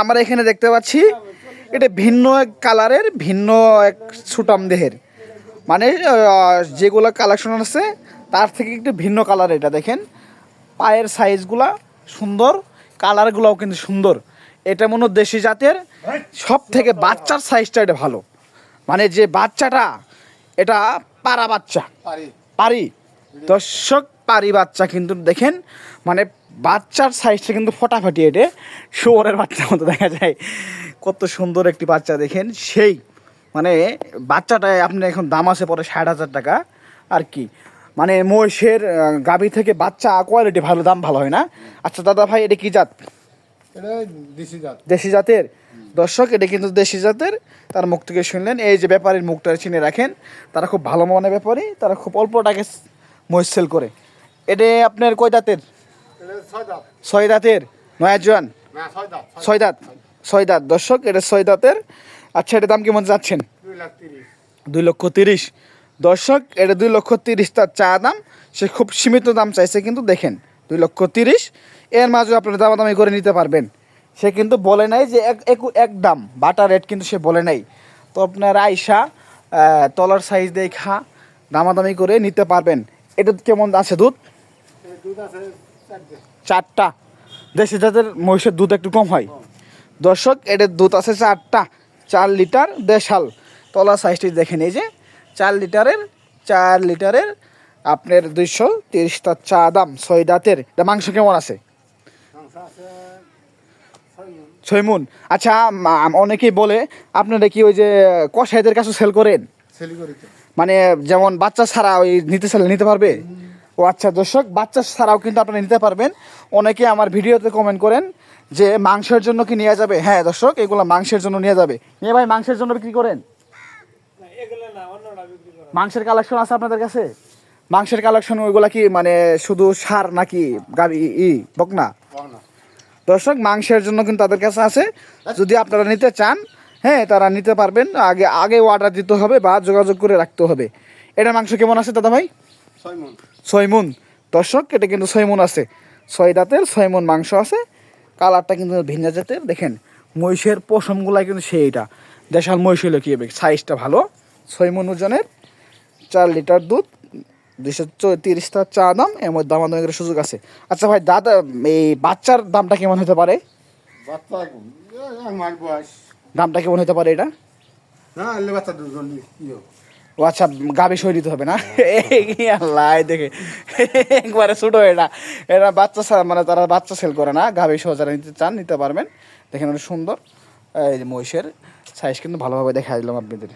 আমরা এখানে দেখতে পাচ্ছি এটা ভিন্ন এক কালারের ভিন্ন এক সুটাম দেহের। মানে যেগুলো কালেকশন আছে তার থেকে একটু ভিন্ন কালার এটা দেখেন। পায়ের সাইজগুলা সুন্দর কালারগুলোও কিন্তু সুন্দর। এটা মনে হয় দেশি জাতের সব থেকে বাচ্চার সাইজটা এটা ভালো। মানে যে বাচ্চাটা এটা পাড়া বাচ্চা। পারি পারি দর্শক পারি বাচ্চা কিন্তু দেখেন মানে বাচ্চার সাইজটা কিন্তু ফটাফাটি এটে শুয়োরের বাচ্চার মতো দেখা যায়। কত সুন্দর একটি বাচ্চা দেখেন সেই মানে বাচ্চাটায় আপনি এখন দাম আছে পরে ষাট হাজার টাকা আর কি। মানে মহিষের গাভী থেকে বাচ্চা কোয়ালিটি ভালো দাম ভালো হয় না। আচ্ছা দাদা ভাই এটা কি জাত? এটা দিশি জাত। দেশি জাতের? দর্শক এটা কিন্তু দেশি জাতের। তার মুখ থেকে শুনলেন এই যে ব্যাপারীর মুখটা চিনে রাখেন তারা খুব ভালো মনে ব্যাপারী তারা খুব অল্প টাকা মহিষ সেল করে। এটা আপনার কয় দাঁতের? ছয় দাঁতের? নয়া জোয়ান? না ছয় দাঁত ছয় দাঁত। দর্শক এটা ছয় দাঁতের। আচ্ছা এটার দাম কেমন যাচ্ছেন? দুই লক্ষ তিরিশ। দর্শক এটা দুই লক্ষ তিরিশ তার চা দাম। সে খুব সীমিত দাম চাইছে কিন্তু দেখেন দুই লক্ষ তিরিশ। এর মাঝে আপনারা দামাদামি করে নিতে পারবেন। সে কিন্তু বলে নাই যে এক এক- দাম। বাটা রেট কিন্তু সে বলে নাই। তো আপনার আইসা তলার সাইজ দেখা দামাদামি করে নিতে পারবেন। এটা কেমন আছে দুধ? চারটে। দেশি জাতের মহিষের দুধ একটু কম হয়। দর্শক এটার দুধ আছে চারটা। চার লিটার দেশাল। তলা সাইজটি দেখেন এই যে চার লিটারের চার লিটারের আপনার দুইশো তিরিশটা চা দাম। ছয় দাঁতের। এটা মাংস কেমন আছে? ছয় মুন আচ্ছা অনেকেই বলে আপনারা কি ওই যে কষাইদের কাছে সেল করেন? মানে যেমন বাচ্চা ছাড়া ওই নিতে চাইলে নিতে পারবে? ও আচ্ছা দর্শক বাচ্চা ছাড়াও কিন্তু আপনারা নিতে পারবেন। অনেকে আমার ভিডিওতে কমেন্ট করেন যে মাংসের জন্য কি নিয়ে যাবে। হ্যাঁ দর্শক এগুলো মাংসের জন্য নিয়ে যাবে। নিয়ে ভাই মাংসের জন্য বিক্রি করেন? মাংসের কালেকশন আছে আপনাদের কাছে? মাংসের কালেকশন ওইগুলা কি মানে শুধু সার নাকি গাবি ই বকনা? না দর্শক মাংসের জন্য কিন্তু তাদের কাছে আছে। যদি আপনারা নিতে চান হ্যাঁ তারা নিতে পারবেন। আগে আগে অর্ডার দিতে হবে বা যোগাযোগ করে রাখতে হবে। এটা মাংস কেমন আছে দাদা ভাই? ছয় মন। দর্শক এটা কিন্তু ছয় মুন আছে। ছয় দাঁতের ছয় মুন মাংস আছে। কালারটা কিন্তু ভিন্ন জাতের। দেখেন মহিষের পশমগুলা কিন্তু সেইটা দেশাল মহিষ হলে কি হবে? সাইজটা ভালো। ছয় মুন ওজনের। চার লিটার দুধ দুইশো তিরিশটা চা দাম। এর মধ্যে দামাদামি করে সুযোগ আছে। আচ্ছা ভাই দাদা এই বাচ্চার দামটা কেমন হতে পারে? দামটা কেমন হতে পারে এটা? না বাচ্চা দুজন ও আচ্ছা গাবি সই দিতে হবে না? লাই দেখে। একবারে ছোটো এটা এটা বাচ্চা মানে তারা বাচ্চা সেল করে না গাবি সহ যারা নিতে চান, নিতে পারবেন। দেখেন অনেক সুন্দর। এই মহিষের সাইজ কিন্তু ভালোভাবে দেখা দিলাম আপনাদের।